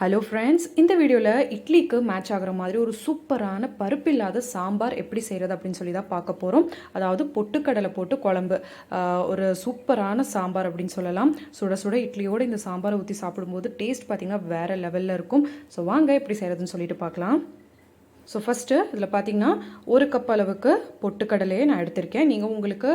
Hello friends இந்த வீடியோவில் இட்லிக்கு மேட்ச் ஆகிற மாதிரி ஒரு சூப்பரான பருப்பில்லாத சாம்பார் எப்படி செய்கிறது அப்படின்னு சொல்லி தான் பார்க்க போகிறோம் அதாவது பொட்டுக்கடலை போட்டு குழம்பு. ஒரு சூப்பரான சாம்பார் அப்படின்னு சொல்லலாம். சுட சுட இட்லியோடு இந்த சாம்பாரை ஊற்றி சாப்பிடும்போது டேஸ்ட் பார்த்திங்கன்னா வேறு லெவலில் இருக்கும். ஸோ வாங்க எப்படி செய்கிறதுன்னு சொல்லிட்டு பார்க்கலாம். ஸோ ஃபஸ்ட்டு இதில் பார்த்தீங்கன்னா ஒரு கப் அளவுக்கு பொட்டுக்கடலையை நான் எடுத்திருக்கேன். நீங்கள் உங்களுக்கு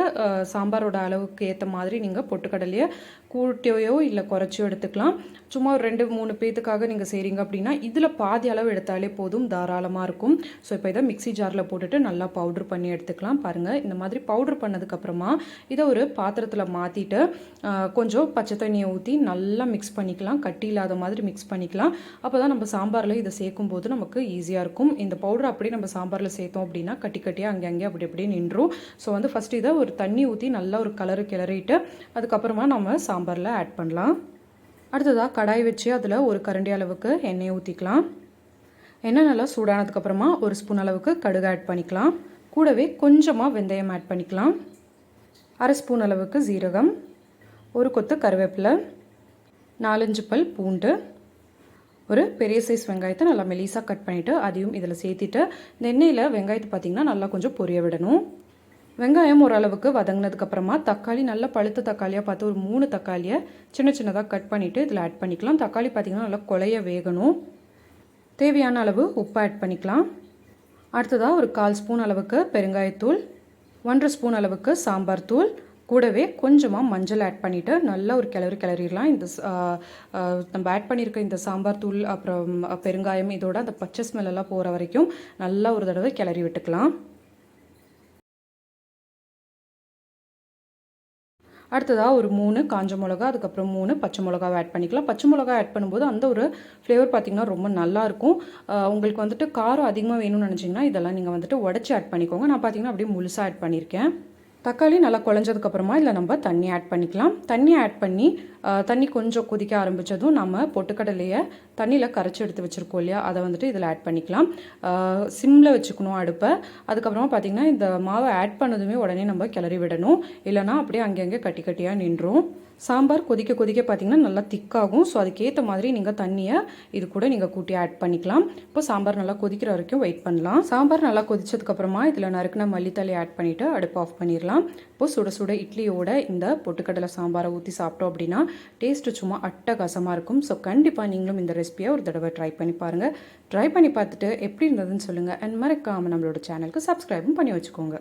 சாம்பாரோட அளவுக்கு ஏற்ற மாதிரி நீங்கள் பொட்டுக்கடலையை கூட்டியோ இல்லை குறைச்சியோ எடுத்துக்கலாம். சும்மா ஒரு ரெண்டு மூணு பேத்துக்காக நீங்கள் செய்கிறீங்க அப்படின்னா இதில் பாதி அளவு எடுத்தாலே போதும் தாராளமாக இருக்கும். ஸோ இப்போ இதை மிக்ஸி ஜாரில் போட்டுட்டு நல்லா பவுட்ரு பண்ணி எடுத்துக்கலாம். பாருங்கள் இந்த மாதிரி பவுட்ரு பண்ணதுக்கப்புறமா இதை ஒரு பாத்திரத்தில் மாற்றிட்டு கொஞ்சம் பச்சை தண்ணியை ஊற்றி நல்லா மிக்ஸ் பண்ணிக்கலாம். கட்டி இல்லாத மாதிரி மிக்ஸ் பண்ணிக்கலாம். அப்போ தான் நம்ம சாம்பாரில் இதை சேர்க்கும் போது நமக்கு ஈஸியாக இருக்கும். இந்த பவுடர் அப்படியே நம்ம சாம்பாரில் சேர்த்தோம் அப்படின்னா கட்டி கட்டியாக அங்கே அங்கே அப்படி அப்படியே நின்றும். ஸோ வந்து ஃபஸ்ட் இதை ஒரு தண்ணி ஊற்றி நல்லா ஒரு கலரு கிளறிட்டு அதுக்கப்புறமா நம்ம சாம்பாரில் ஆட் பண்ணலாம். அடுத்ததாக கடாய் வச்சு அதில் ஒரு கரண்டி அளவுக்கு எண்ணெய் ஊற்றிக்கலாம் எண்ணெய் நல்லா சூடானதுக்கப்புறமா ஒரு ஸ்பூன் அளவுக்கு கடுகு ஆட் பண்ணிக்கலாம். கூடவே கொஞ்சமாக வெந்தயம் ஆட் பண்ணிக்கலாம். அரை ஸ்பூன் அளவுக்கு ஜீரகம் ஒரு கொத்து கருவேப்பிலை நாலஞ்சு பல் பூண்டு ஒரு பெரிய சைஸ் வெங்காயத்தை நல்லா மெலிசாக கட் பண்ணிவிட்டு அதையும் இதில் சேர்த்திட்டு இந்த எண்ணெயில் வெங்காயத்தை பார்த்திங்கன்னா நல்லா கொஞ்சம் பொரிய விடணும். வெங்காயம் ஓரளவுக்கு வதங்கினதுக்கப்புறமா தக்காளி நல்லா பழுத்த தக்காளியாக பார்த்து ஒரு மூணு தக்காளியை சின்ன சின்னதாக கட் பண்ணிவிட்டு இதில் ஆட் பண்ணிக்கலாம். தக்காளி பார்த்திங்கன்னா நல்லா கொலைய வேகணும். தேவையான அளவு உப்பு ஆட் பண்ணிக்கலாம். அடுத்ததாக ஒரு கால் ஸ்பூன் அளவுக்கு பெருங்காயத்தூள் ஒன்றரை ஸ்பூன் அளவுக்கு சாம்பார் தூள் கூடவே கொஞ்சமாக மஞ்சள் ஆட் பண்ணிவிட்டு நல்லா ஒரு கிளறி கிளறிடலாம். இந்த நம்ம ஆட் பண்ணியிருக்க இந்த சாம்பார் தூள் அப்புறம் பெருங்காயம் இதோட அந்த பச்சை ஸ்மெல்லாம் போகிற வரைக்கும் நல்லா ஒரு தடவை கிளறி விட்டுக்கலாம். அடுத்ததாக ஒரு மூணு காஞ்ச மிளகா அதுக்கப்புறம் மூணு பச்சை மிளகாவை ஆட் பண்ணிக்கலாம். பச்சை மிளகா ஆட் பண்ணும்போது அந்த ஒரு ஃப்ளேவர் பார்த்திங்கன்னா ரொம்ப நல்லாயிருக்கும் உங்களுக்கு வந்துட்டு காரம் அதிகமாக வேணும்னு நினச்சிங்கன்னா இதெல்லாம் நீங்கள் வந்துட்டு உடச்சி ஆட் பண்ணிக்கோங்க. நான் பார்த்தீங்கன்னா அப்படியே முழுசாக ஆட் பண்ணியிருக்கேன் தக்காளி நல்லா குழஞ்சதுக்கப்புறமா இதில் நம்ம தண்ணி ஆட் பண்ணிக்கலாம். தண்ணி ஆட் பண்ணி தண்ணி கொஞ்சம் கொதிக்க ஆரம்பித்ததும் நம்ம பொட்டுக்கடலையை தண்ணியில் கரைச்சி எடுத்து வச்சுருக்கோம் இல்லையா? அதை வந்துட்டு இதில் ஆட் பண்ணிக்கலாம். சிம்மில் வச்சுக்கணும் அடுப்பை. அதுக்கப்புறமா பார்த்திங்கன்னா இந்த மாவை ஆட் பண்ணதுமே உடனே நம்ம கிளறி விடணும். இல்லைனா அப்படியே அங்கங்கே கட்டி கட்டியாக நின்றும். சாம்பார் கொதிக்க கொதிக்க பார்த்திங்கன்னா நல்லா திக்காகும். ஸோ அதுக்கேற்ற மாதிரி நீங்கள் தண்ணியை இது கூட நீங்கள் கூட்டி ஆட் பண்ணிக்கலாம். இப்போ சாம்பார் நல்லா கொதிக்கிற வரைக்கும் வெயிட் பண்ணலாம். சாம்பார் நல்லா கொதிச்சதுக்கப்புறமா இதில் நறுக்கின மல்லித்தலை ஆட் பண்ணிவிட்டு அடுப்பு ஆஃப் பண்ணிடலாம். இப்போ சுட சுட இட்லியோட இந்த பொட்டுக்கடலை சாம்பாரை ஊற்றி சாப்பிட்டோம் அப்படின்னா டேஸ்ட்டு சும்மா அட்டகாசமாக இருக்கும். ஸோ கண்டிப்பாக நீங்களும் இந்த ரெசிபியை ஒரு தடவை ட்ரை பண்ணி பாருங்கள் ட்ரை பண்ணி பார்த்துட்டு எப்படி இருந்ததுன்னு சொல்லுங்கள் அண்ட் மறக்காமல் நம்மளோட சேனலுக்கு சப்ஸ்கிரைபும் பண்ணி வச்சுக்கோங்க.